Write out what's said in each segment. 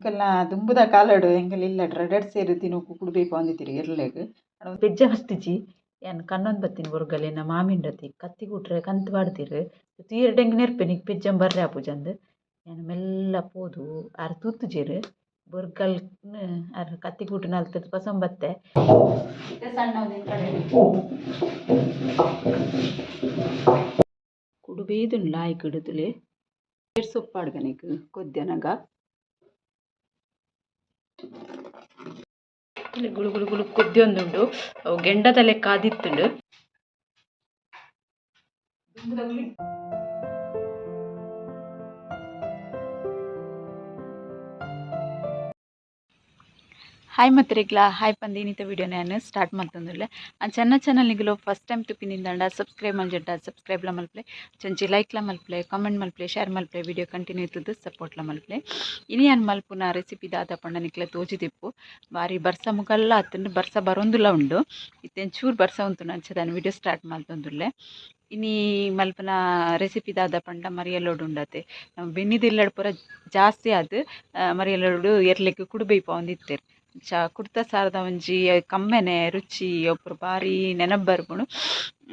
ಎಂಕಲ್ನ ದುಂಬುದ ಕಾಲಡ್ ಎಂಕಲ್ ಇಲ್ಲ ರಡಡ್ ಸೇರಿ ತಿನ್ನೋಕು ಕುಡಬೇಕು ಅಂದಿತ್ತಿರಿ ಇರ್ಲೆಗ್ ಪೆಜ್ಜ ಮಸ್ತಿಜಿ ಯಾನ್ ಕನ್ನೊಂದು ಬತ್ತಿನ ಬೊರ್ಗಲೆನ ಮಾಮಿಂಡತಿ ಕತ್ತಿ ಕುಟ್ರೆ ಕಂತು ಬಾಡ್ದಿರ್ ನೆರ್ಪೆ ನೆರ್ಪೆನಿಗ್ ಪೆಜ್ಜಂ ಬರ್ರೆ ಆಪುಜಂದ್ ಏನು ಮೆಲ್ಲ ಪೋದು ಆರ್ ತೂತುಜೆರ್ ಬೊರ್ಗಲ್ ಆರು ಕತ್ತಿ ಕುಟ್ಟು ನಲ್ತದ್ ಪಸಂ ಬತ್ತೆ. ಕುಡುಬೇದು ಲಾಯ್ಕ್ ಇಡುದುಲೆ ಏರ್ ಸೊಪ್ಪಾಡ್ಗನೆಗ್ ಗುಳು ಗುಳು ಗುಳು ಕುದ್ಯೊಂದುಂಡು ಅವು ತಲೆ ಲೆಕ್ಕ ಹಾಯ್ ಮತ್ತೆ ಹಾಯ್ ಪಂದ್ ಏನಿತ ವಿಡಿಯೋ ನಾನು ಸ್ಟಾರ್ಟ್ ಮಾಡ್ತಂದಿಲ್ಲ ಆ ಚೆನ್ನ ಚಾನಲ್ ನಿಗಲು ಫಸ್ಟ್ ಟೈಮ್ ತುಪ್ಪಿನಿಂದ ಸಬ್ಸ್ಕ್ರೈಬ್ ಮಲ್ಜಡ್ಡ ಸಬ್ಸ್ಕ್ರೈಬ್ಲ ಮಲ್ಪ್ಲೆ ಚೊಂಚಿ ಲೈಕ್ಲ ಮಲ್ಪ್ಲೆ ಕಾಮೆಂಟ್ ಮಲ್ಪ್ಲೆ ಶೇರ್ ಮಲ್ಪ್ಲೆ ವಿಡಿಯೋ ಕಂಟಿನ್ಯೂ ಇರ್ತದೆ ಸಪೋರ್ಟ್ಲ ಮಲ್ಪ್ಲೆ ಇನಿ ಏನು ಮಲ್ಪುನ ರೆಸಿಪಿ ದಾದ ಪಂಡ ನಿಕ್ಲೆ ತೋಜಿದಿಪ್ಪು ಬಾರಿ ಬರ್ಸ ಮುಗಲ್ಲ ಅತ್ತಂಡು ಬರ್ಸ ಬರೊಂದುಲ್ಲ ಉಂಡು ಇತ್ತೇನು ಚೂರು ಬರ್ಸ ಉಂಟು ನಾನು ವಿಡಿಯೋ ಸ್ಟಾರ್ಟ್ ಮಾಡ್ತಂದುಲ್ಲೆ ಇನಿ ಮಲ್ಪನ ರೆಸಿಪಿ ದಾದ ಪಂಡ ಮರಿಯಲೋಡು ಉಂಡತೆ ಬೆನ್ನಿದಿಲ್ಲಡ್ ಪೂರ ಜಾಸ್ತಿ ಆದ್ ಮರಿಯಲ್ಲೋಡು ಎರ್ಲೆಗ್ ಕುಡುಬೈಪ ಒಂದಿತ್ತೇರ್ ಅಂಚ ಕುಡ್ತ ಸಾರದ ಒಂಜಿ ಕಮ್ಮೆನೆ, ರುಚಿ, ಒಬ್ರು ಬಾರಿ ನೆನಪು ಬರ್ಪುಂಡು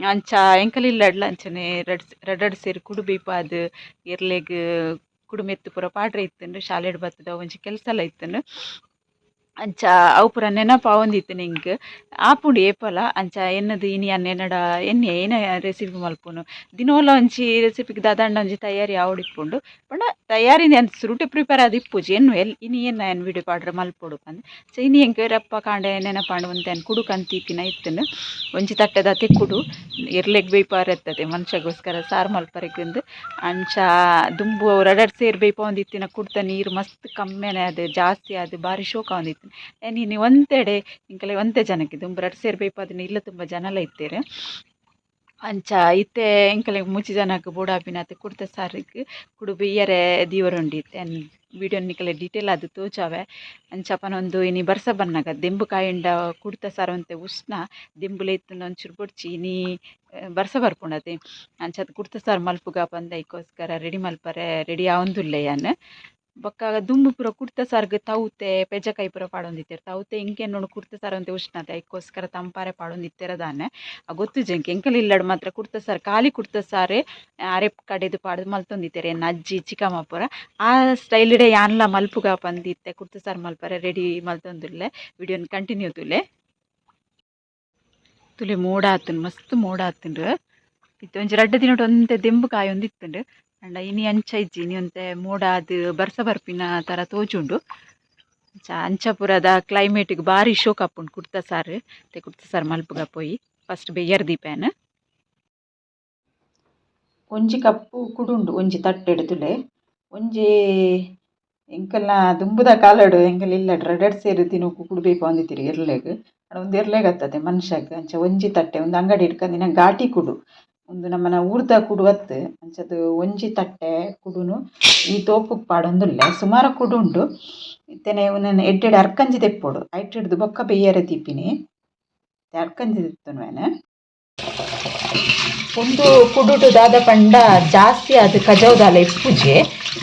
ಅಂಚ ಎಂಕಲ್ ಲಡ್ಲ ಅಂಚನೆ ರಡ್ ರಡ್ಡ್ ಸೇರಿ ಕುಡುಬೆಯ್ಪಾದ್ ಎರ್ಲೆಗ್ ಕುಡುಮೆತ್ತು ಪೂರ ಪಾಡ್ರೆ ಇತ್ತುಂಡು, ಶಾಲೆಡ್ ಬತ್ತದ ಒಂಜಿ ಕೆಲಸ ಎಲ್ಲ ಇತ್ತುಂಡು. ಅಂಚ ಅವು ಪೂರ ನೆನಪಾವೊಂದಿತ್ತು ನಿಂಗೆ. ಆಪುಂಡು ಏಪಲ ಅಂಚ ಎನ್ನದು ಇನಿ ಅನ್ನ ಎನ್ನಡ, ಎನ್ನೆ ಏನ ರೆಸಿಪಿ ಮಲ್ಪುನು? ದಿನೋಲ ಒಂಜಿ ರೆಸಿಪಿಗ್ ದಾದಾಂಡ ಒಂಜಿ ತಯಾರಿ ಆವಡಿಪ್ಪುಂಡು ಪಂಡ ತಯಾರಿ ಅಂತ ಸುರುಟೆ ಪ್ರಿಪೇರ್ ಆದ್ ಇಪ್ಪುಜಿ, ಎನ್ನು ಎಲ್, ಇನಿ ಎನ್ನ ಎನ್ ವಿಡಿಯೋ ಪಾಡ್ರೆ ಮಲ್ಪೊಡು ಪಂದ್. ಸೊ ಇನಿ ಎಂಕ್ ರಪ್ಪ ಕಾಂಡೆ ನೆನಪಾಂಡು ಒಂತೆನ್ ಕುಡುಕ್ ಅಂತೀಪಿನ ಒಂಚಿ ಒಂಜಿ ಅತಿ ತೆಕ್ಕುಡು, ಎರ್ಲೆಗ್ ಬೇಯ್ಪಾರೆತ್ತದೆ ಮನುಷ್ಯಗೋಸ್ಕರ ಸಾರು ಮಲ್ಪರೆಗಿಂದು ಅಂಚ ದುಂಬು ರಡಡ್ ಸೇರ್ ಬೇಯ್ಪೊಂದಿತ್ತಿನ ಕುಡ್ತ ನೀರು ಮಸ್ತ್ ಕಮ್ಮೆನೆ ಅದು ಜಾಸ್ತಿ ಆದ್ ಬಾರಿ ಶೋಕ ಆವೊಂದಿತ್ತಿನ ಎನ್ನಿನಿ ಒಂತೆಡೆ ಇಂಕಲೆ ಒಂತೆ ಜನಕ್ಕೆ ದುಂಬು ರಡ್ಡ್ ಸೇರ್ ಬೇಯ್ಪಾದಿನ ಇಲ್ಲ ತುಂಬ ಜನಲ ಇತ್ತೆರ್ ಅಂಚ, ಇತ್ತೆ ಎಂಕಲೆಗ್ ಮೂಜಿ ಜನಕ್ ಬೋಡಾಪಿನತೆ ಕುಡ್ತ ಸಾರಿಗೆ. ಕುಡು ಬೆಯ್ಯರೆ ದೀವರೊಂಡಿತ್ತೆ ವಿಡಿಯೋ ನಿಕಲೆ ಡೀಟೇಲ್ ಅದು ತೋಚಾವೆ ಅಂಚ ಪನೊಂದು ಇನಿ ಬರ್ಸ ಬನ್ನಾಗ ದೆಂಬು ಕಾಯಿಂಡ ಕುಡ್ತ ಸಾರು ಒಂತೆ ಉಷ್ಣ ದೆಂಬುಲೆ ಇತ್ತು ಒಂಚೂರು ಬುಡ್ಚಿ, ಇನಿ ಬರ್ಸ ಬರ್ಪುಂಡತೆ ಅಂಚಾದ್ ಕುಡ್ತ ಸಾರು ಮಲ್ಪುಗ ಪಂದ ಐಕೋಸ್ಕರ ರೆಡಿ ಮಲ್ಪರೆ ರೆಡಿ ಆವೊಂದುಲ್ಲೆ ಯಾನ್ ಬೊಕ್ಕ ದುಂಬು ಪೂರ ಕುಡ್ತ ಸರ್ಗ್ ತವ್ತೆ ಕಾಯಿ ಪೂರ ಪಾಡೊಂದಿತ್ತೆರ್. ತವ್ತೆ ಇಂಕೆನ್ನೊಡು ಕುರ್ತ ಸಾರ್ ಒಂತೆ ಉಷ್ಣತೆ. ಐಕೋಸ್ಕರ ತಂಪಾರೆ ಪಾಡೊಂದಿತ್ತೆರ ದಾನೆ ಗೊತ್ತು ಜಂಕೆ ಎಂಕಲ್ ಇಲ್ಲಡ್ ಮಾತ್ರ ಕುರ್ತ ಸಾರ್, ಖಾಲಿ ಕುರ್ತ ಸಾರೆ ಅರೆ ಕಡೆದು ಪಾಡ್ ಮಲ್ತೊಂದಿತ್ತೆರ್ ಎನ್ನ ಅಜ್ಜಿ ಪೂರ. ಆ ಸ್ಟೈಲಿಡೆ ಯಾನ್ಲ ಮಲ್ಪುಗ ಬಂದಿತ್ತೆ ಕುರ್ತ ಸಾರ್ ಮಲ್ಪರೆ, ರೆಡಿ ಮಲ್ತೊಂದುಲ್ಲೆ. ವಿಡಿಯೋನ್ ಕಂಟಿನ್ಯೂ ತುಲೆ. ತುಲೆ ಮೋಡ ಆತುಂಡು ಮಸ್ತ್ ಮೋಡ ಆತುಂಡು. ಇತ್ತು ಒಂಜಿ ರಡ್ಡ ದಿನ ಒಂತೆ ದೆಂಬು ಕಾಯಿ ಒಂದ್ ಆಂಡ ಇನಿ ಅಂಚ ಇಜ್ಜಿ ಇನಿ ಒಂತೆ ಮೋಡ ಆದ್ ಬರ್ಸ ಬರ್ಪಿನ ತರ ತೋಜುಂಡು. ಅಂಚ ಅಂಚ ಪೂರದ ಕ್ಲೈಮೇಟ್ಗ್ ಬಾರಿ ಶೋಕ್ ಆಪುಂಡು ಕುಡ್ತ ಸಾರು. ತೆ, ಕುಡ್ತ ಸಾರು ಮಲ್ಪುಗ ಪೋಯಿ. ಫಸ್ಟ್ ಬೇಯರ್ ದೀಪೆನ್. ಒಂಜಿ ಕಪ್ಪು ಕುಡುಂಡು, ಒಂಜಿ ತಟ್ಟೆಡ್ದುಲೆ ಒಂಜಿ ಎಂಕಲ್ನ ದುಂಬುದ ಕಾಲಡು ಎಂಕಲ್ ಇಲ್ಲ ರಡಡ್ ಸೇರು ತಿನ್ನು ಕುಡ್ಬೇಕು ಅಂದಿತ್ತಿರಿ ಎರ್ಲೆಗ್. ಒಂಜಿ ಎರ್ಲೆಗ್ ಅತ್ತತೆ ಮನ್ಶ್ಯಾಗ್ ಅಂಚ ಒಂಜಿ ತಟ್ಟೆ, ಒಂದು ಅಂಗಡಿ ಇಟ್ಕೊಂದಿನ ಘಾಟಿ ಕುಡು. ಉಂದು ನಮ್ಮನ ಊರ್ದ ಕುಡು ಅತ್ತ್ ಅಂಚದ್ ಒಂಜಿ ತಟ್ಟೆ ಕುಡುನು, ಈ ತೋಪು ಪಾಡೊಂದುಲ್ಲ. ಸುಮಾರ ಕುಡು ಉಂಡು ಇತ್ತೆನೆ ಉಂದೆನ್ ಎಡ್ಡೆಡ್ ಅರ್ಕಂಜಿ ತೆಪ್ಪೋಡು. ಐಟ್ ಹಿಡ್ದು ಬೊಕ್ಕ ಬೆಯ್ಯರೆ ತಿಪ್ಪಿನಿ ಅರ್ಕಂಜಿ ದೆತ್ತುಂಡು ಉಂದು ಕುಡುಟು ದಾದ ಪಂಡ ಜಾಸ್ತಿ ಅದು ಕಜಾವ್ ದಾಲ ಇಪ್ಪುಜಿ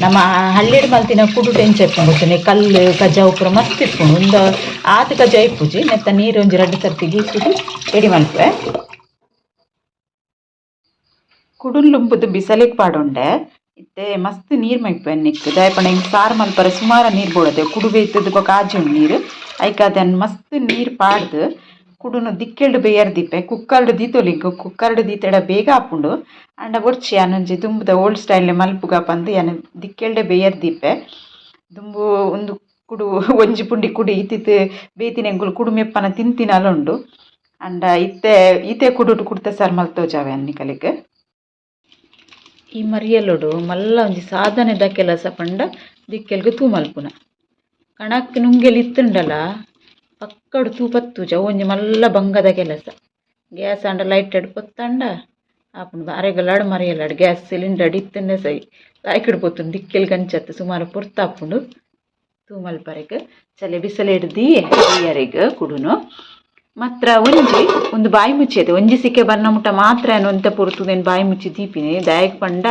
ನಮ್ಮ ಹಳ್ಳಿಡ್ ಮಲ್ತಿನ ಕುಡುಟು ಎಂಚ ಇಪ್ಪುಂಡು ಕಲ್ಲು, ಕಜಾವ್ ಪುರ ಮಸ್ತ್ ಇಪ್ಪುಂಡು ಒಂದು ಆತ್ ಕಜಾವ್ ಇಪ್ಪುಜಿ ಮೆತ್ತ ನೀರು ಒಂಜಿ ರಡ್ಡು ಸರ್ತಿ ಗೀಸುದು ರೆಡಿ ಮಲ್ಪುವೆ ಉಂಪುದು ಬಿಸಲಿಗ್ ಪಾಡೊಂಡೆ. ಇತ್ತೆ ಮಸ್ತ್ ನೀರ್ ಮೈಪುವೆನ್ ನಿಕ್ ದಾಯಪಂಡ ಎಂಕ್ ಸಾರು ಮಲ್ಪರೆ ಸುಮಾರ ನೀರ್ ಬೋಡಾದೆ ಕುಡು ಬೇಯ್ತುದ್ ಬೊಕ ಆಜಿಂಡ್ ನೀರ್. ಐಕ್ ಅದೇನ್ ಮಸ್ತ್ ನೀರ್ ಪಾಡ್ದ್ ಕುಡುನು ದಿಕ್ಕೆಲ್ಡ್ ಬೇಯರ್ ದೀಪೆ ಕುಕ್ಕರ್ಡ್ ದೀತೊಲಿಗ್ ಕುಕ್ಕರ್ಡ್ ದೀತೆಡ ಬೇಗ ಆಪುಂಡು. ಆಂಡ ಬೊರ್ಚಿ ಯಾನೊಂಜಿ ದುಂಬುದ ಓಲ್ಡ್ ಸ್ಟೈಲ್ ಮಲ್ಪುಗ ಪಂದ್ ಯಾನು ದಿಕ್ಕೆಲ್ಡೆ ಬೇಯರ್ ದೀಪೆ ದುಂಬು ಒಂದು ಕುಡು ಒಂಜಿ ಪುಂಡಿ ಕುಡಿ ಇತ್ತಿತ್ತು ಬೇತಿನ ಎಂಕುಲು ಕುಡು ಅಂಡ ಇತ್ತೆ ಈತೆ ಕುಡುಟು ಕುಡ್ತ ಸಾರು ಮಲ್ತೊಜಾವೆ ಅನ್ನಿಕಲೆಗ್ ಈ ಮರಿಯಲೊಡು ಮಲ್ಲ ಒಂಜಿ ಸಾಧನೆದ ಕೆಲಸ ಪಂಡ ದಿಕ್ಕೆಲ್ಗ್ ತೂ ಮಲ್ಪುನ ಕಣಕ್ ನುಂಗೆಲ್ ಇತ್ತುಂಡಲ, ಪಕ್ಕಡ್ ತೂ ಪತ್ತುಜ ಒಂಜಿ ಮಲ್ಲ ಬಂಗದ ಕೆಲಸ. ಗ್ಯಾಸ್ ಆಂಡ ಲೈಟೆಡ್ ಪೊತ್ತಂಡ ಆಪುಂಡು ಅರೆಗಲಾಡು ಮರಿಯಲಡ್ ಗ್ಯಾಸ್ ಸಿಲಿಂಡರ್ ಇತ್ತುಂಡೆ ಸೈ. ಲಾಯ್ಕುಡು ಪೊತ್ತುಂಡು ದಿಕ್ಕೆಲ್ ಗಂಚತ್ತು ಸುಮಾರು ಪೊರ್ತಾಪುಂಡು ತೂ ಮಲ್ಪರೆಗ್ ಚಲೆ ಬಿಸಲೆಡ್ ದಿ ಬೆಯ್ಯರೆಗ್ ಕುಡುನು. ಮಾತ್ರ ಒಂಜಿ, ಒಂದು ಬಾಯಿ ಮುಚ್ಚೇದು. ಒಂಜಿ ಸಿಕ್ಕೆ ಬನ್ನ ಮುಟ್ಟ ಮಾತ್ರ ಒಂತೆ ಪೊರ್ತುದೇನು ಬಾಯಿ ಮುಚ್ಚಿ ದೀಪಿನಿ. ದಯಕ್ ಪಂಡ,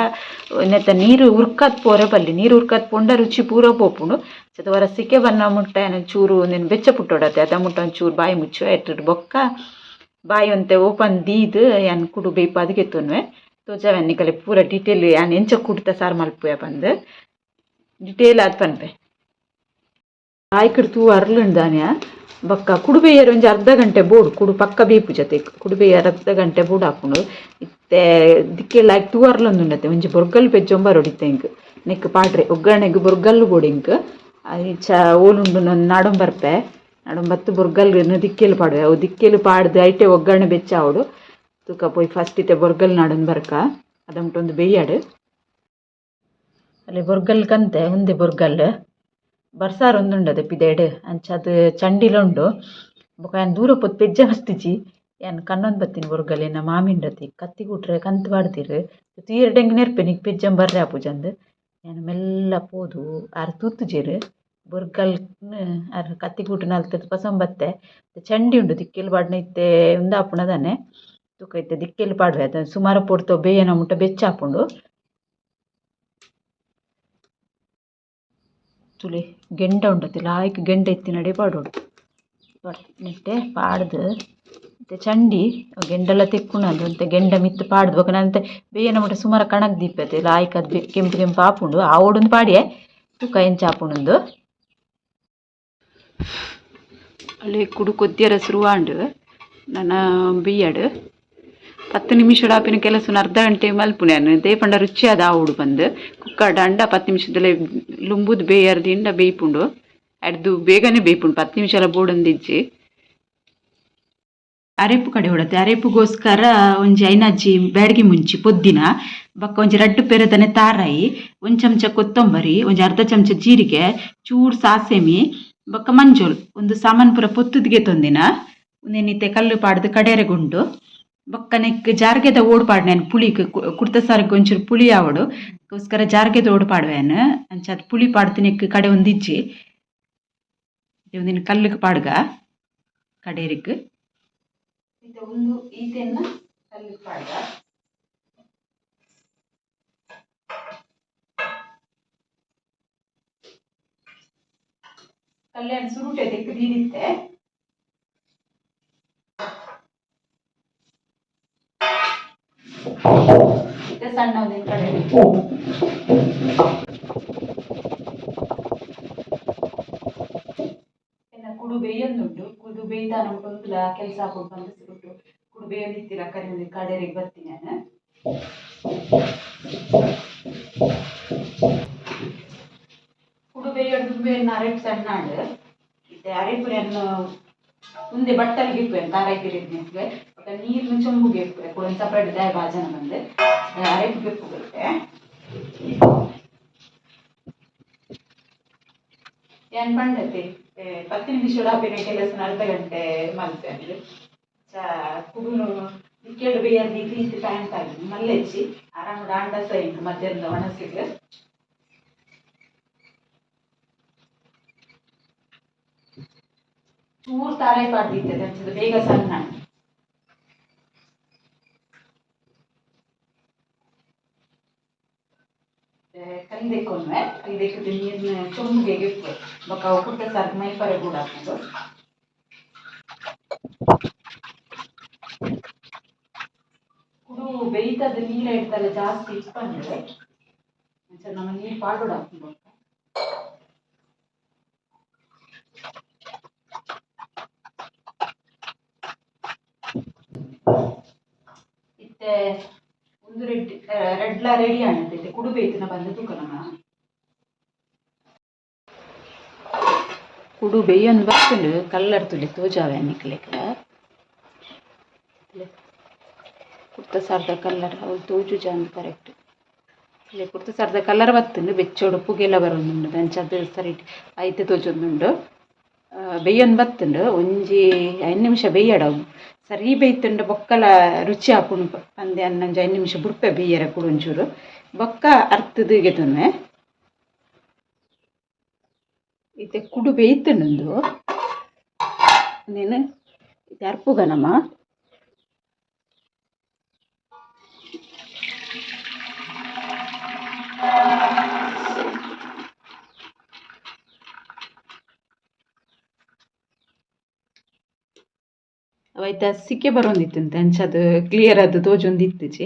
ನೆತ್ತ ನೀರು ಉರ್ಕತ್ ಪೋರೆ ಬಲ್ಲಿ. ನೀರು ಉರ್ಕತ್ ಪೊಂಡ ರುಚಿ ಪೂರ ಪೋಪುಂಡು. ಸತ ವರ ಸಿಕ್ಕೆ ಬನ್ನ ಮುಟ್ಟ ಏನು ಚೂರು ನೀನು ಬೆಚ್ಚ ಪುಟ್ಟೋಡತ್ತೆ. ಅದ ಮುಟ್ಟ ಒಂಚೂರು ಬಾಯಿ ಮುಚ್ಚು ಎಟ್ಟು ಬೊಕ್ಕ. ಬಾಯಿ ಒಂತೆ ಓಪನ್ ದೀದ್ ಏನು ಕುಡು ಬೇಯ್ಪ ಅದಕ್ಕೆ ತೊನ್ವೆ ತೋಜಾವೆನ್ನಿ ಪೂರ ಡೀಟೇಲ್ ಏನು ಎಂಚ ಕುಡ್ತ ಸಾರು ಮಲ್ಪುಯ ಬಂದು ಡಿಟೇಲ್ ಆದ್ ಪನ್ಪೆ ಬಾಯ್ಕಡ್ ತೂ ಅರ್ಲಂಡ್ದಾನ್ಯ ಬೊಕ್ಕ ಕುಡುಬೆಯರು ಒಂಜಿ ಅರ್ಧ ಗಂಟೆ ಬೋಡು, ಕುಡು ಪಕ್ಕ ಬೀಪು ಜೊತೆ, ಕುಡುಬೆಯರ್ ಅರ್ಧ ಗಂಟೆ ಬೋಡು ಹಾಕೊಂಡು ಇತ್ತೆ ದಿಕ್ಕೆಲ್ಲ ತೂ ಅರ್ಲೊಂದುಂಡತೆ ಒಂಜಿ ಬೊರ್ಗಲ್ ಪೆಜ್ಜೊಂಬರ್ ಹೊಡಿತೆ ಇಂಕ್ ನೆಕ್ ಪಾಡ್ರೆ, ಒಗ್ಗರಣೆಗ್ ಬೊರ್ಗಲ್ಲು ಬೋಡು ಇಂಕ್ ಚ ಓಲುಂಡು ನಾನು ನಾಡೊಂಬರ್ಪೆ ಬರ್ಪೆ ನಾಡೊಂ ಬತ್ತು ಬೊರ್ಗಲ್ ದಿಕ್ಕೆಲು ಪಾಡುವೆ, ಅವು ದಿಕ್ಕೆಲು ಪಾಡ್ದು ಐಟೆ ಒಗ್ಗರಣೆ ಬೆಚ್ಚ ಆವಡು, ತೂಕ ಪೋಯ್ ಫಸ್ಟ್ ಇತ್ತೆ ಬೊರ್ಗಲ್ ನಾಡೊಂದು ಬರ್ಕ, ಅದಮ್ಟೊಂದು ಬೇಯಾಡು ಅಲ್ಲಿ ಬೊರ್ಗಲ್ ಕಂತೆ ಉಂದೆ ಬೊರ್ಗಲ್. ಬರ್ಸಾರ್ ಒಂದುಂಡದೆ ಪಿದೆಡ್, ಅಂಚಾದ್ ಚಂಡಿಲುಂಡು. ಬೊಕ ಯಾನ್ ದೂರ ಪೊತ್ ಪೆಜ್ಜ ಮಸ್ತಿಜಿ, ಯಾನ್ ಕನ್ನೊಂದು ಬತ್ತಿನ ಬೊರ್ಗಲ್ ಎನ್ನ ಮಾಮಿಂಡತಿ, ಕತ್ತಿ ಕೂಟ್ರೆ ಕಂತ್ ಬಾಡ್ದಿರ್. ತೀರ್ಡೆಂಗ್ ನೆರ್ಪೆ ನಿಕ್ ಪೆಜ್ಜಂ ಬರ್ರೆ ಆಪುಜಂದ್. ಯಾನ್ ಮೆಲ್ಲ ಪೋದು, ಆರ್ ತೂತುಜೆರ್. ಬೊರ್ಗಲ್ ಆರ್ ಕತ್ತಿ ಕೂಟು ನಲ್ತದ್ ಪಸಂ ಬತ್ತೆ. ಚಂಡಿ ಉಂಡು ದಿಕ್ಕೆಲ್ ಪಾಡ್ನ ಇತ್ತೆ ಉಂದಾಪುಂಡದಾನೆ ತೂಕ ಇತ್ತೆ ದಿಕ್ಕೆಲ್ ಪಾಡ್ವೆ. ಅದ ಸುಮಾರು ಪೊಡ್ತು ಬೇಯನ ಮುಟ ಬೆಚ್ಚ ತುಳಿ ಗೆಂಡ ಉಂಡತಿ ಲಾಯ್ಕ್ ಗೆಂಡ ಎತ್ತಿನಡೆ ಪಾಡೋಡು ನೆಟ್ಟೆ ಪಾಡ್ದು, ಮತ್ತೆ ಚಂಡಿ ಗೆಂಡೆಲ್ಲ ತೆಕ್ಕುನದು ಅಂತ ಗೆಂಡ ಮಿತ್ತು ಪಾಡ್ದು. ಬೊಕ ನಂತೆ ಬೇಯನ ಮುಟ್ಟ ಸುಮಾರು ಕಣಕ್ ದೀಪತೆ ಲಾಯ್ಕ್ ಅದು ಕೆಂಪು ಕೆಂಪು ಆಪುಂಡು ಆ ಓಡೊಂದು ಪಾಡಿಯೆ, ತೂಕ ಎಂಚ ಆಪುಂಡು ಅಲ್ಲಿ ಕುಡು ಕೊದ್ದಿಯರ ಸುರುವಾಂಡು, ನನ್ನ ಬಿಯ್ಯಡ್ ಪತ್ತು ನಿಮಿಷ ಡಾಪಿನ ಕೆಲಸ ಅರ್ಧ ಗಂಟೆ ಮಲ್ಪುನೆ ದೇಪಂಡ ರುಚಿಯಾದ ಆವುಡು ಬಂದು ಕುಕ್ಕಡಂಡ ಅಂಡ ಪತ್ತು ನಿಮಿಷದಲ್ಲಿ ಲುಂಬುದ ಬೇಯರ್ದಿಂದ ಬೇಯ್ಪುಂಡು. ಅಡ್ದು ಬೇಗನೆ ಬೇಯ್ಪುಂಡು, ಪತ್ತು ನಿಮಿಷ ಎಲ್ಲ ಬೋಡೊಂದಿಜ್ಜಿ ಅರೆಪು ಕಡೆ ಹೊಡತೆ ಅರೆಪುಗೋಸ್ಕರ ಒಂಜಿ ಐನಜ್ಜಿ ಬ್ಯಾಡಿಗೆ ಮುಂಚಿ ಪೊದ್ದಿನ, ಬಕ್ಕ ಒಂಜಿ ರಡ್ಡು ಪೆರೆದನೆ ತಾರಾಯಿ ಒಂದು ಚಮಚ ಕೊತ್ತಂಬರಿ, ಒಂಜಿ ಅರ್ಧ ಚಮಚ ಜೀರಿಗೆ, ಚೂರು ಸಾಸೆಮಿ, ಬೊಕ್ಕ ಮಂಜೋಲ್, ಒಂದು ಸಾಮಾನು ಪೂರ ಪೊತ್ತುದಿಗೆ ತೊಂದಿನ ನೆನಿತೆ ಕಲ್ಲು ಪಾಡ್ದು ಕಡೇರೆ ಗುಂಡು ಬೊಕ್ಕ ನೆಕ್ ಜಾರ್ಗೆದ ಓಡ್ ಪಾಡ್ನೇನು ಪುಳಿಗ್ ಕುಡ್ತ ಸಾರಿಗೆ ಒಂಚೂರು ಪುಳಿ ಆವಡು. ಗೋಸ್ಕರ ಜಾರ್ಗೆದ ಓಡ್ ಪಾಡ್ವೇನು ಅಂಚ ಅದು ಪುಳಿ ಪಾಡ್ದು ನೆಕ್ ಕಡೆ ಒಂದಿಜ್ಜಿ ಒಂದಿನ ಕಲ್ಲಿಗೆ ಪಾಡ್ಗ. ಕಡೇರಿಗ್. ಇದು ಒಂದು ಈತೆಯನ್ನ ಕಲ್ಲಿಗೆ ಪಾಡ್ಗ. ಕಲ್ಯಾಣ ಸುರುಟೆ ದೀದಿತ್ತೆ ಸಣ್ಣ ಕಡೆ. ಎಲ್ಲ ಕುಡು ಬೇಯೊಂದುಂಟು ಕುಡು ಬೇಯ್ದಾನ ಉಂಟು ಕೆಲಸ ಹಾಕೊಂಡು ಬಂದಿಸ್ಬಿಟ್ಟು ಸಿಗುಟ್ಟು ಕುಡು ಬೇಯೊಂದಿತ್ತೀರ ಕಡೆಗೆ ಒಂದು ಬರ್ತೀನಿ ನಾನು. ಕುಡು ಬೇಯೋಡು ದುಂಬೆಯನ್ನು ಅರೆಪ್ ಸಣ್ಣ ಇತ್ತೆ ಅರೆಪುರೆಯನ್ನು ಮುಂದೆ ಬಟ್ಟಲಿಗೆ ಅಂತ ತಾರಾಯ್ತಿರಿದ್ನಿಗೆ ಮತ್ತೆ ನೀರಿನ ಚೊಂಬು ಇಪ್ಪೆ ಒಂದು ಸಪ್ರೇಟ್ ದಾಯ ಭಾಜನ ಬಂದೆ ಅರೆಪಿಗೆ ಇಪ್ಪು ಬರುತ್ತೆ ಏನ್ ಪಂಡತಿ? ಪತ್ತು ನಿಮಿಷ ಆಪಿನ ಕೆಲಸ ಅರ್ಧ ಗಂಟೆ ಮಲ್ತೆ ಅಂದ್ರೆ ಚಾ, ಕುಡುನು. ಕೇಳು ಬೇಯರ್ದು ಇದು ಪ್ಯಾಂಟ್ ಆಗಿ ಮಲ್ಲೆಚ್ಚಿ ಆರಾಮ ಡಾಂಡ ಸೈಂಕ್ ಮಧ್ಯಾಹ್ನದ ಒಣಸಿಗೆ. ಚೂರು ತಾರಾಯಿ ಪಾಡ್ದಿತ್ತೆ ಬೇಗ ಸಣ್ಣ. ಕಲಿದೆಕ್ಕೊನ್ವೆ ಕಲಿದೆಕ್ಕಿದ ನೀರನ್ನ ಚೊಂಬಿಗೆ ಇಟ್ಟು ಬೊಕ್ಕ ಪುಟ್ಟ ಮೈ ಪರೆ ಕೂಡ ಹಾಕೊಂಡು ಕುಡು ಬೇಯ್ತದ, ನೀರ ಇಡ್ತಲ್ಲ ಜಾಸ್ತಿ ಇಟ್ಕೊಂಡ್ರೆ ನಮ್ಮ ನೀರು ಪಾಡೋಡ ಹಾಕೊಂಡು ಇತ್ತೆ, ಒಂದು ರೆಡ್ ರೆಡ್ಲ ರೆಡಿ ಆಣತ್ತೆ ಕುಡುಬೇಯ್ತಿನ ಬಂದು ತೂಕನಮ್ಮ ಕುಡು ಬೇಯೊಂದು ಬರ್ತುಂಡು, ಕಲ್ಲರ್ ತುಳಿ ತೋಜಾವೆ ನಿಕ್ಲೆಕ್ಕ ಕುರ್ತ ಸರ್ದ ಕಲ್ಲರ್, ಅವು ತೋಜು ಜಾನ್ ಕರೆಕ್ಟ್ ಇಲ್ಲಿ ಕುರ್ತ ಸರ್ದ ಕಲ್ಲರ್ ಬತ್ತುಂಡು, ಬೆಚ್ಚೋಡು ಪುಗೆಲ್ಲ ಬರೋದುಂಡು ದಂಚದ ಸರಿ ಐತೆ ತೋಜೊಂದುಂಡು. ಬೇಯೊಂದು ಬತ್ತುಂಡು, ಒಂಜಿ ಐದು ನಿಮಿಷ ಬೇಯಡವು ಸರಿ ಬೇಯ್ತುಂಡು, ಬೊಕ್ಕಲ ರುಚಿ ಆಪುಂಡು ಪಂದೆ ಅನ್ನೊಂಜಿ ಐದು ನಿಮಿಷ ಬುಡ್ಪೆ ಬೇಯರೆ ಕೂಡ ಒಂಚೂರು ಬೊಕ್ಕ ಅರ್ತದು ಗೆತೊನ್ವೆ ಇತ್ತೆ ಕುಡು ಬೇಯ್ತುಂಡು ನೀನು ಇದು ಅರ್ಪುಗನಮ್ಮ ಅವೈತ ಸಿಕ್ಕೆ ಬರೋಂದಿತ್ತು ಅಂತ ಅಂಚದು ಕ್ಲಿಯರ್ ಅದು ತೋಜೊಂದಿತ್ತುಜಿ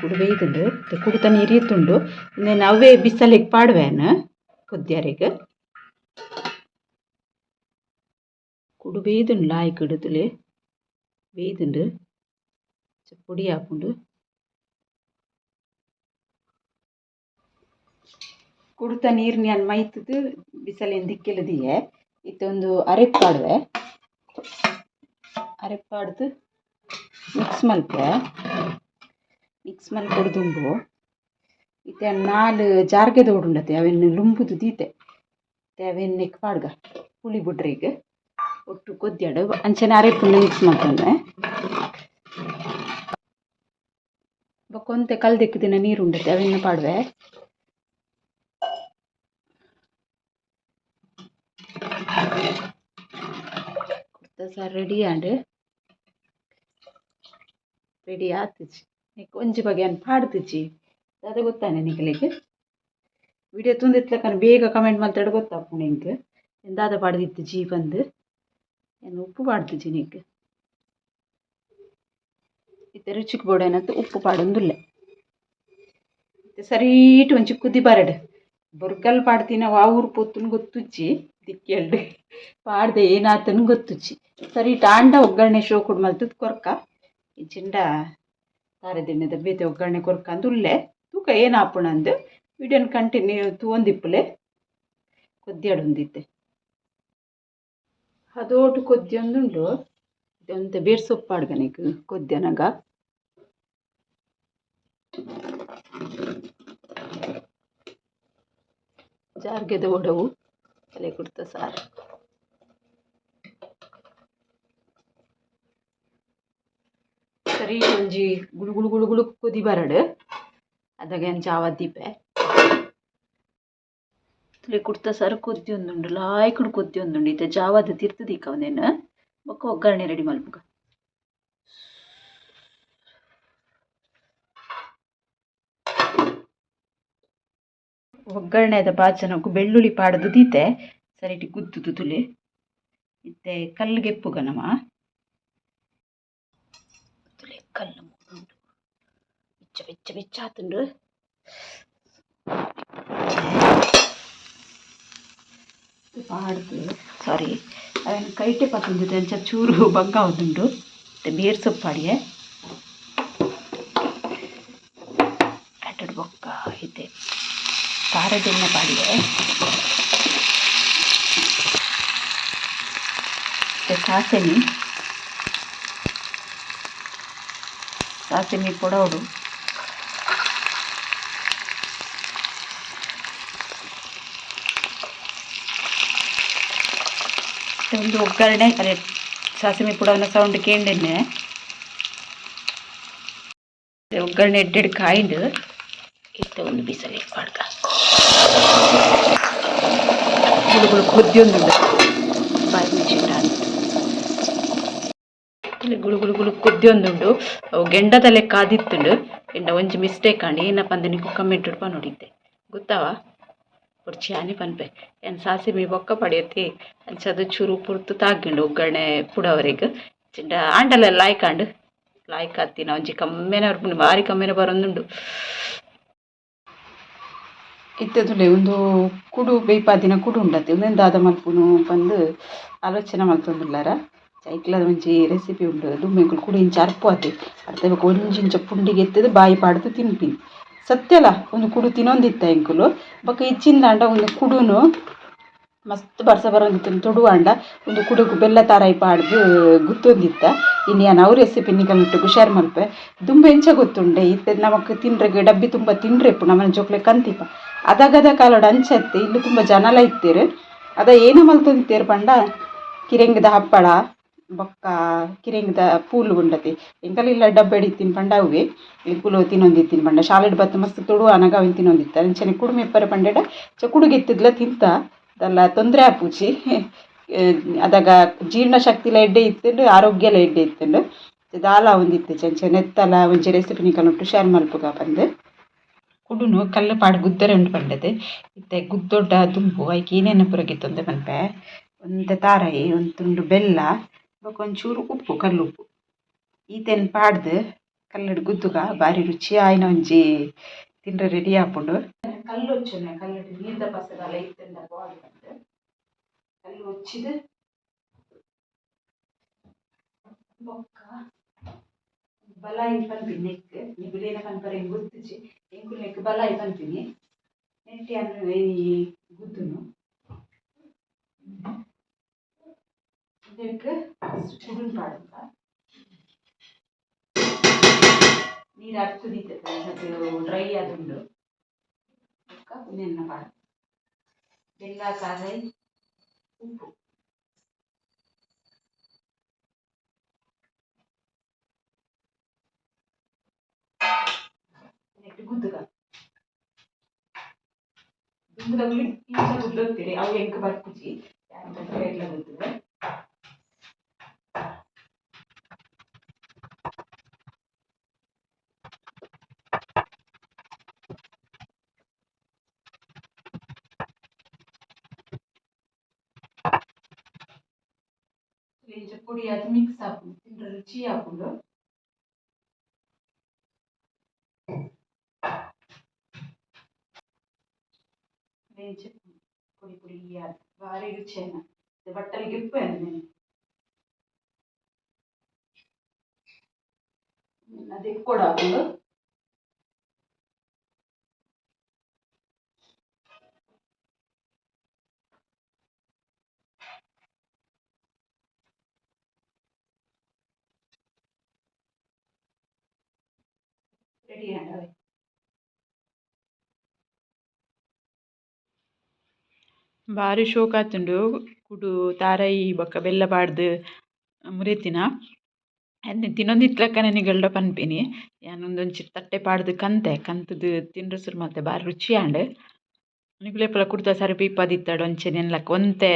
ಕುಡುವೆ ಇದ್ದು ಕುಡುತನ ಇರಿಯುತ್ತುಂಡು ನಾವೇ ಬಿಸಲಿಗೆ ಪಾಡುವೆನ ಕುದ್ಯಾರಿಗೆ. ಕುಡುಬೇಯ್ದು ಲಾಯ್ಕ್ ಇಡುತ್ತಲೇ ಬೇಯ್ದುಂಡು ಪುಡಿ ಹಾಕೊಂಡು. ಕುಡ್ತ ನೀರು ನಾನು ಮೈತದ್ದು ಬಿಸಲಿನ ದಿಕ್ಕಿಲ್ಲದಿಯೇ ಇತ್ತೊಂದು ಅರೆಪ್ಪಾಡುವೆ ಅರೆಪ್ಪಾಡ್ದು ಮಿಕ್ಸ್ ಮಲ್ಪೆ ಮಿಕ್ಸ್ ಮಲ್ಪೆ ಕೊಡ್ದುಂಬು ಇತ್ತೆ ನಾಲ್ ಜಾರ್ಗೆ ತೋಡುಂಡತೆ ಅವೆನ್ ಲುಂಬುದು ದೀತೆ ಅವೆನ್ ನೆಕ್ ಪಾಡ್ಗ ಪುಳಿ ಬುಡ್ರಿಗೆ ಒಟ್ಟು ಕೊದ್ಯಾಡು ಅಂಚನೆ ಅರೆಪ್ಪುಂಡು ಮಿಕ್ಸ್ ಮಾಡ್ಕೊಂಡೆ ಬೊಕೊಂತೆ ಕಲ್ದೆಕ್ಕುದಿನ ನೀರು ಉಂಡತೆ ಅವೆನ್ನ ಪಾಡ್ವೆ ಕುಡ್ತ ಸಹ ರೆಡಿ ಆಂಡ್ ರೆಡಿ ಆತುಜಿ ನಿಕ್ ಒಂಜಿ ಬಗೆ ಅನ್ ಪಾಡ್ದುಜಿ ಅದು ಗೊತ್ತಾನೆ ನಿಕ್ಲಿಗೆ ವಿಡಿಯೋ ತುಂದಿತ್ಲಕನ್ ಬೇಗ ಕಮೆಂಟ್ ಮಾತಾಡ ಗೊತ್ತಾಪು ಎಂಕ್ ಎಂದಾದ ಪಾಡ್ದಿತ್ತು ಜೀ ಬಂದು. ಏನು ಉಪ್ಪು ಪಾಡ್ದುಜಿ ನಿಕ್ ಇತ್ತೆ ರುಚಿಕ್ ಬೋಡೇನಂತ ಉಪ್ಪು ಪಾಡೊಂದುಲ್ಲೆ. ಇತ್ತೆ ಸರೀಟ್ ಒಂಚಿ ಕುದಿ ಬರಡ್. ಬೊರ್ಗಲ್ ವಾ ವಾವೂರು ಪೊತ್ತುನ್ ಗೊತ್ತುಜ್ಜಿ. ದಿಕ್ಕೆಲ್ಡ್ ಪಾಡ್ದೆ ಏನಾತನ್ ಗೊತ್ತುಜ್ಜಿ. ಸರಿ ಟಾಂಡ ಒಗ್ಗರಣೆ ಶೋ ಕುಡ್ ಮಲ್ತದ್ ಕೊರ್ಕ. ಈ ಚಿಂಡ ತಾರೆದಿಣ್ಣದ ಬೇತೆ ಒಗ್ಗರಣೆ ಕೊರ್ಕಂದು ಉಲ್ಲೆ, ತೂಕ ಹಾಪುಣಂದು ವಿಡಿಯೋನ್ ಕಂಟಿನ್ಯೂ ತೂವೊಂದಿಪ್ಪುಲೆ ಕೊದ್ದಿಯಾಡೊಂದಿತ್ತೆ ಅದೋಟು ಕೊದ್ದಿಯೊಂದುಂಡು, ಇದೊಂದು ಬೇರ್ ಸೊಪ್ಪು ಪಾಡ್ಗನಿಕ್ ಕೊದ್ಯನಗ ಜಾರ್ಗೆದ ಒಡವು, ತಲೆ ಕುಡ್ತ ಸಾರು. ಸರಿ ಒಂಜಿ ಗುಳು ಗುಳು ಗುಳು ಗುಳು ಕುದಿ ಬರಡ್. ಅದಾಗ ಏನು ಜಾವ ದೀಪೆ. ತೂಲೆ ಕುಡ್ತ ಸರ್ ಕುದ್ದಿ ಒಂದುಂಡು ಲಾಯ್ಕುಡು ಕುದ್ದಿ ಒಂದುಂಡು. ಇತ್ತೆ ಜಾವದ ತಿರ್ತದೀಕ ಅವನೇನು. ಬೊಕ್ಕ ಒಗ್ಗರಣೆ ರೆಡಿ ಮಲ್ಪುಗ ಒಗ್ಗರಣೆದ ಬಾಚನಕ್ಕು ಬೆಳ್ಳುಳ್ಳಿ ಪಾಡದು ದೀತೆ. ಸರಿಟಿ ಕುದ್ದುದು ತುಲಿ. ಇತ್ತೆ ಕಲ್ಲಿಗೆಪ್ಪುಗ ನಮ ತುಲೆ ಕಲ್ಲು ಉಂಡು ಬಿಚ್ಚ ಬಿಚ್ಚ ಬಿಚ್ಚ ಆತುಂಡು ಪಾಡ್ದು ಸಾರಿ ಅವೇನು ಕೈಟೆ ಪತ್ತೊಂದಿದೆ ಅಂಚ ಚೂರು ಬಂಗ ಉಂಡು ಮತ್ತೆ ಬೇರ್ ಸೊಪ್ಪು ಪಾಡಿಯೆ ಅಡ್ಡಡ್ ಬೊಕ್ಕ ಇದೆ ಖಾರದೆಣ್ಣೆ ಪಾಡಿಯೆ ಮತ್ತೆ ಸಾಸೆನಿ ಸಾಸೆನಿ ಪೊಡವಡು ಒಂದು ಒಗ್ಗರಣೆ ಅದೇ ಸಾಸಿವೆ ಪುಡವನ್ನ ಸೌಂಡ್ ಕೇಂಡೆನೆ ಒಗ್ಗರಣೆ ಎಡ್ಡೆಡ್ ಕಾಯಿಂಡು ಇತ್ತ ಒಂದು ಬಿಸಲಿ ಪಾಡ್ಕ ಗುಳುಗುಳು ಕೊದ್ದಿಯೊಂದು ಬಾಯಿ ಮುಚ್ಚಿಟ್ಟ ಗುಳು ಇದೊಂದುಂಡು ಗೆಂಡ ತಲೆ ಕಾದಿತ್ತುಂಡು ಎಂಡ ಒಂಜಿ ಮಿಸ್ಟೇಕ್ ಆಂಡ್, ಏನಪ್ಪ ಅಂದ್ರೆ ನೀವು ಕಮೆಂಟ್ ಇಡ್ಪ ನೋಡಿದ್ದೆ. ಗೊತ್ತವ? ಕುರ್ಚಿ ಆನೆ ಪನ್ಪೆ. ಸಾಸಿ ಮೀ ಬೊಕ್ಕ ಪಡೆಯತ್ತಿ ಅಂಚದು ಚೂರು ಪುರ್ತು ತಾಗಿಂಡು ಒಗ್ಗರಣೆ ಪುಡವರೆಗೆ. ಚಿಂಡ ಆಂಡಲ ಲಾಯ್ಕಾಂಡು ಲಾಯ್ಕ್ ಆತಿನ ಒಂಜಿ ಕಮ್ಮಿನ ಬರ್ಬೋದು ಭಾರಿ ಕಮ್ಮಿನ ಬರೊಂದುಂಡು. ಇತ್ತದುಲೆ ಒಂದು ಕುಡು, ಬೇಯ್ಪಾದಿನ ಕುಡು ಉಂಡತ್ತೆ ಉಂದೆನ್ ದಾದ ಮಲ್ಪುನು ಬಂದು ಆಲೋಚನೆ ಮಲ್ತೊಂದುಲ್ಲಾರ ಸೈಕ್ಲದ ಒಂಜಿ ರೆಸಿಪಿ ಉಂಡು. ದುಂಬೆಂಕುಲು ಕುಡು ಇಂಚ ಅರ್ಪು ಆತೆ ಅರ್ಧ ಒಂಜಿಂಚ ಪುಂಡಿಗೆ ಎತ್ತದು ಬಾಯಿ ಪಾಡ್ದು ತಿನ್ಪಿನಿ. ಸತ್ಯಲ ಒಂದು ಕುಡು ತಿನ್ನೊಂದಿತ್ತ ಎಂಕುಲು? ಬೊಕ ಇಚ್ಚಿಂದಾಂಡ ಒಂದು ಕುಡುನು ಮಸ್ತ್ ಬರ್ಸ ಬರೊಂದಿತ್ತು ತೊಡುವಾಂಡ. ಒಂದು ಕುಡುಗು ಬೆಲ್ಲ ತಾರಾಯಿ ಪಾಡ್ದು ಗುತ್ತೊಂದಿತ್ತ. ಇನ್ನು ಯಾನ್ ಅವು ರೆಸಿಪಿ ನಿಕಲ್ನಿಟ್ಟು ಶೇರ್ ಮಲ್ಪೆ ತುಂಬ ಹೆಂಚ ಗೊತ್ತುಂಡೆ. ಇತ್ತೆ ನಮಕ್ ತಿನ್ರೆಗ್ ಡಬ್ಬಿ ತುಂಬ ತಿಂಡ್ರೆಪ್ಪು ನಮ್ಮನೆ ಜೋಕ್ಲೆ ಕಂತಿಪ ಅದಗದ ಕಾಲೋಡ ಅಂಚತ್ತೆ ಇಲ್ಲಿ ತುಂಬ ಜನಲ ಇತ್ತೇರು. ಅದ ಏನು ಮಲ್ತೊಂದಿತ್ತೇರು ಪಂಡ? ಕಿರೆಂಗದ ಹಪ್ಪಳ ಬೊಕ್ಕ ಕಿರೆಂಗದ ಪೂಲು ಉಂಡತೆ. ಎಂಕಲಿಲ್ಲ ಡಬ್ಬೆಡ್ ಇತ್ತಿನ ಪಂಡ ಅವೆ. ಇಪ್ಪುಲು ತಿನ್ನೊಂದಿತ್ತಿನ ಪಂಡ ಶಾಲೆಡ್ ಬತ್ತ ಮಸ್ತ್ ತೊಡು ಅನಗ ಅವೆನ್ ತಿನ್ನೊಂದಿತ್ತ ಅಂಚನೆ ಕುಡುಮೆ ಇಪ್ಪರೆ ಪಂಡೆಡ ಚ ಕುಡುಗೆತ್ತಿದ್ಲ ತಿಂತ. ದಲ್ಲ ತೊಂದರೆ ಆಪುಜಿ. ಅದಾಗ ಜೀರ್ಣ ಶಕ್ತಿಲ ಎಡ್ಡೆ ಇತ್ತುಂಡು ಆರೋಗ್ಯಲ ಎಡ್ಡೆ ಇತ್ತುಂಡು. ದಾಲ ಒಂದಿತ್ತು ಅಂಚ ನೆತ್ತಲ ಒಂಚೆ ರೆಸಿಪಿ ನಿಕಲ್ನ ಶೇರ್ ಮಲ್ಪುಗ ಪಂದ್. ಕುಡುನು ಕಲ್ಲು ಪಾಡು ಗುದ್ದರೆ ಉಂಡು ಪಂಡದೆ ಇತ್ತೆ ಗುದ್ದೊಡ್ಡ ದುಂಬು. ಐಕ್ ಏನೇನು ಪೂರ ಗಿತ್ತೊಂದೆ ಪನ್ಪೆ? ಒಂತೆ ತಾರಾಯಿ ತುಂಡು ಬೆಲ್ಲ. ಬೊಕ ಒಂಚೂರು ಉಪ್ಪು, ಕಲ್ಲುಪ್ಪು. ಈತೆನ್ ಪಾಡ್ದ್, ಕಲ್ಲಡ್ ಗುದ್ದುಗ ಬಾರಿ ರುಚಿ ಆಯಿನ ಒಂಜಿ ತಿಂಡ್ರೆ ರೆಡಿ ಆಪುಂಡು ಕಲ್ಲು ಒಚ್ಚುನೆ ಕಲ್ಲಡ್ ನೀರ್ದ ಪಸರಾಲ ಇತ್ತೆಂಡ ಬಾಲ್ ಪಂದ್ ಕಲ್ಲು ಒಚ್ಚಿದ್ ಬೊಕ್ಕ. ಬಲಾಯಿ ಪನ್ಪಿನಿ ನೆಕ್ಕ್ ನಿಗುಲೇನ ಪನ್ಪರೆ ಎಂಕ್ ಗೊತ್ತಿಜಿ ಎಂಕುಲು ಬಲ ಬಲಾಯಿ ಪನ್ಪಿನಿ ನೆಟ್ಟಿ ಅನ್ನು ಈ ಗುದ್ದುನು. ಇದಕ್ಕೆ ಕುಡುನ್ ಪಾಡುಂಡ ನೀರು ಅದು ಡ್ರೈ ಆದುಂಡು ಉನೆನ್ನ ಪಾಡು ಬೆಲ್ಲ ಸಾರೈ ಉಪ್ಪು ಗುದ್ದುಗ ದುಂಬುದ ಉಳಿ ಈಚ ಗುದ್ದೊತ್ತಿರಿ ಅವು ಎಂಕ್ ಬರ್ಪುಜಿ ಯಾರಂತ ಪ್ಲೇಟ್ಲ ತಿಂಡ್ರೆ ರುಚಿ ಆಪುಂಡು ಇಂಚ ಪೊಡಿ ಪೊಡಿ ಆದ್ ಬಾರಿ ರುಚಿಯನ್ನ ಬಟ್ಟಲಿಗೆ ಉಪ್ಪು ಅಂದೆ ಅದು ಕೊಡ ಹಾಕೊಂಡು and away. ಬಾರಿ ಶೋಕ ಆತುಂಡು. ಕುಡು, ತಾರಾಯಿ, ಬೊಕ್ಕ, ಬೆಲ್ಲ ಪಾಡ್ದ್ ಮುರಿತಿನ ಎನ್ನೆ ತಿನೊಂದಿತ್ಲಕ್ಕ ನೆನೆಗಲ್ಡ ಪನ್ಪಿನಿ. ಯಾನೊಂದೊಂಚಿ ತಟ್ಟೆ ಪಾಡ್ದ್ ಕಂತೆ. ಕಂತದು ತಿನ್ರೆ ಸುರು ಮತ್ತೆ ಬಾರಿ ರುಚಿ ಆಂಡ್. ನಿಕುಲೆಪಲ ಕುಡ್ದ ಸರಿ ಇಪ್ಪದಿತ್ತಡ ಒಂಚೆ ನೆನ್ಲಕ್ಕ ಒಂತೆ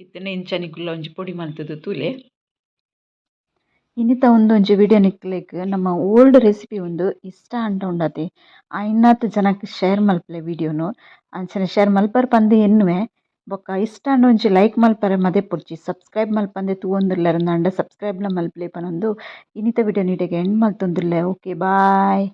ಇತ್ತನೆ ಇಂಚ ನಿಗುಲ್ಲ ಒಂಜಿ ಪೊಡಿ ಮಲ್ತುದು ತೂಲೆ. ಇನ್ನಿತ ಉಂದೊಂಜಿ ವಿಡಿಯೋ ನಿಕ್ಲೆಗ್ ನಮ್ಮ ಓಲ್ಡ್ ರೆಸಿಪಿ ಒಂದು ಇಷ್ಟ ಅಂಡ ಉಂಡತೆ ಐನಾತ್ ಜನಕ್ ಶೇರ್ ಮಲ್ಪಲೆ ವಿಡಿಯೋನು. ಅಂಚನೆ ಶೇರ್ ಮಲ್ಪರ್ ಪಂದೆ ಎನ್ನುವೆ. ಬೊಕ್ಕ ಇಷ್ಟ ಅಂಡ ಒಂಜಿ ಲೈಕ್ ಮಲ್ಪರೆ ಮದೆ ಪುರ್ಚಿ ಸಬ್ಸ್ಕ್ರೈಬ್ ಮಲ್ಪಂದೆ ತೂವೊಂದುಲ್ಲೆರ್ ಅಂಡ ಸಬ್ಸ್ಕ್ರೈಬ್ಲ ಮಲ್ಪಲೆ ಪನೊಂದು ಇನ್ನಿತ ವಿಡಿಯೋ ನಿಡೆಗೆ ಎಂಡ್ ಮಲ್ತೊಂದುಲ್ಲೆ ಓಕೆ, ಬಾಯ್.